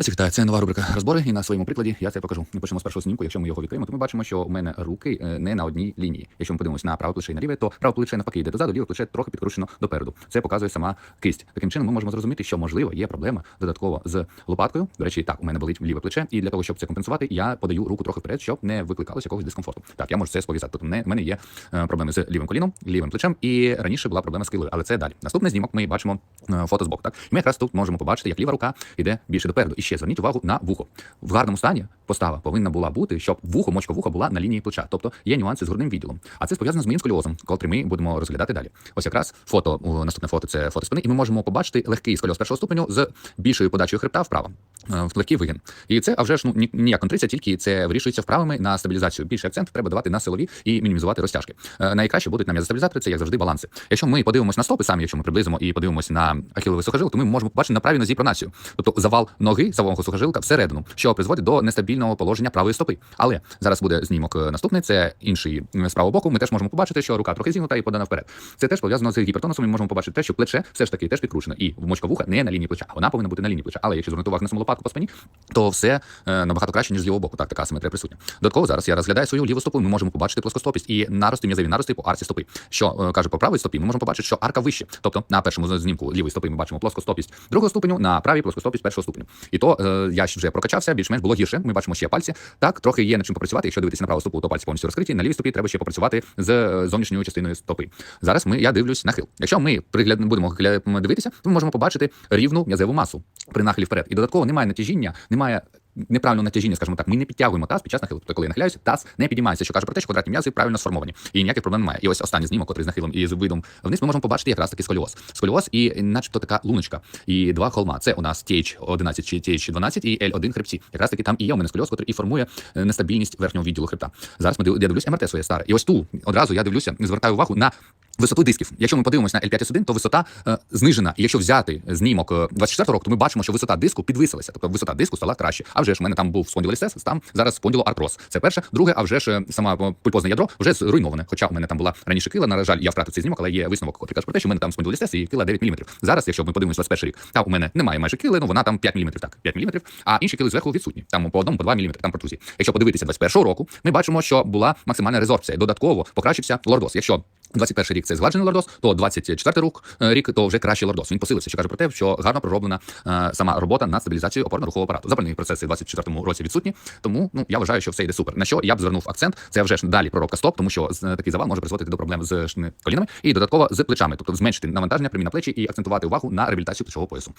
Ось вітаю, це нова рубрика розбори, і на своєму прикладі я це покажу. Ми почнемо з першого знімку. Якщо ми його відкриємо, то ми бачимо, що у мене руки е, не на одній лінії. Якщо ми подивимося на праве плече і на ліве, то праве плече навпаки йде дозаду, ліве плече трохи підкручено допереду. Це показує сама кисть. Таким чином, ми можемо зрозуміти, що можливо є проблема додатково з лопаткою. До речі, так у мене болить ліве плече, і для того, щоб це компенсувати, я подаю руку трохи вперед, щоб не викликалося якогось дискомфорту. Так, я можу це пов'язати. Тобто мене- в мене є е, проблеми з лівим коліном, лівим плечем, і раніше була проблема з килою, але це далі. Наступний знімок ми бачимо е, фото збоку. Так, і ми якраз тут можемо побачити, як ліва рука йде більше допереду. І ще зверніть увагу на вухо. В гарному стані постава повинна була бути, щоб вухо, мочка вуха була на лінії плеча. Тобто є нюанси з грудним відділом. А це пов'язано з моїм сколіозом, котрий ми будемо розглядати далі. Ось якраз фото, наступне фото це фото спини, і ми можемо побачити легкий сколіоз першого ступеню з більшою подачею хребта вправо. е, В легкий вигін. І це а вже ж ну ніяк контриця, тільки це вирішується вправами на стабілізацію. Більший акцент треба давати на силові і мінімізувати розтяжки. Е, Найкраще будуть нам м'язостабілізатори, це як завжди баланси. Якщо ми подивимося на стопи, самі, якщо ми приблизимо і подивимося на ахіловий сухожилок, то ми можемо побачити на правій нозі пронацію. Тобто завал ноги завого сухожилка всередину, що призводить до нестабільного положення правої стопи. Але зараз буде знімок е, наступний. Це інший з правого боку. Ми теж можемо побачити, що рука трохи зігнута і подана вперед. Це теж пов'язано з гіпертонусом. Ми можемо побачити те, що плече все ж таки теж підкручено, і мочка вуха не на лінії плеча. Вона повинна бути на лінії плеча. Але якщо звернути увагу на саму лопатку по спині, то все е, набагато краще ніж з лівого боку. Так, така симетрія присутня. Додатково зараз я розглядаю свою ліву стопу. Ми можемо побачити плоскостопість і нарости м'язові нарости по арці стопи. Що е, каже по правій стопі, ми можемо побачити, що арка вище. Тобто на першому знімку лівої стопи ми бачимо плоскостопість другого ступеню, на правій плоскостопість першого ступеню. І то я вже прокачався, більш-менш було гірше. Ми бачимо ще пальці. Так, трохи є над чим попрацювати. Якщо дивитися на праву стопу, то пальці повністю розкриті. На лівій стопі треба ще попрацювати з е, зовнішньою частиною стопи. Зараз ми я дивлюсь нахил. Якщо ми пригляд будемо дивитися, то ми можемо побачити рівну м'язеву масу при нахилі вперед. І додатково немає натяжіння, немає. Неправильного натяжіння, скажімо так, ми не підтягуємо таз під час нахилу. Тобто, коли я нахиляюся, таз не підіймається, що каже про те, що квадратні м'язи правильно сформовані. І ніяких проблем немає. І ось останній знімок, котрий з нахилом і з видом вниз, ми можемо побачити якраз таки сколіоз. Сколіоз і начебто така луночка. І два холма. Це у нас TH11 чи TH12 і L1 хребці. Якраз таки там і є у мене сколіоз, котрий і формує е, нестабільність верхнього відділу хребта. Зараз ми я дивлюсь МРТ своє старе. І ось ту одразу я дивлюся, звертаю увагу на Висоту дисків. Якщо ми подивимося на L5S1, то висота е, знижена. І якщо взяти знімок е, 24 року, то ми бачимо, що висота диску підвисилася. Тобто висота диску стала краще. А вже ж у мене там був спондилолістез, там зараз спондилоартроз. Це перше. Друге, а вже ж е, саме е, пульпозне ядро вже зруйноване. Хоча у мене там була раніше кила. На жаль, я втратив цей знімок, але є висновок, який каже про те, що у мене там спондилолістез і кила 9 мм. Зараз, якщо ми подивимося 21 рік, там у мене немає майже кили, ну вона там 5 мм, так, 5 мм, а інші кили зверху відсутні. Там по одному, по 2 мм, там протрузії. Якщо подивитися 21 року, ми бачимо, що була максимальна резорбція. Додатково покращився лордоз. Якщо 21 рік це згладжений лордоз, то 24 рік, е, рік то вже кращий лордоз. Він посилився, що каже про те, що гарно пророблена е, сама робота над стабілізацією опорно-рухового апарату. Запальні процеси в 24 році відсутні, тому ну я вважаю, що все йде супер. На що я б звернув акцент, це вже ж далі проробка стоп, тому що з- такий завал може призводити до проблем з колінами і додатково з плечами, тобто зменшити навантаження прямі на плечі і акцентувати увагу на реабілітацію плечового поясу.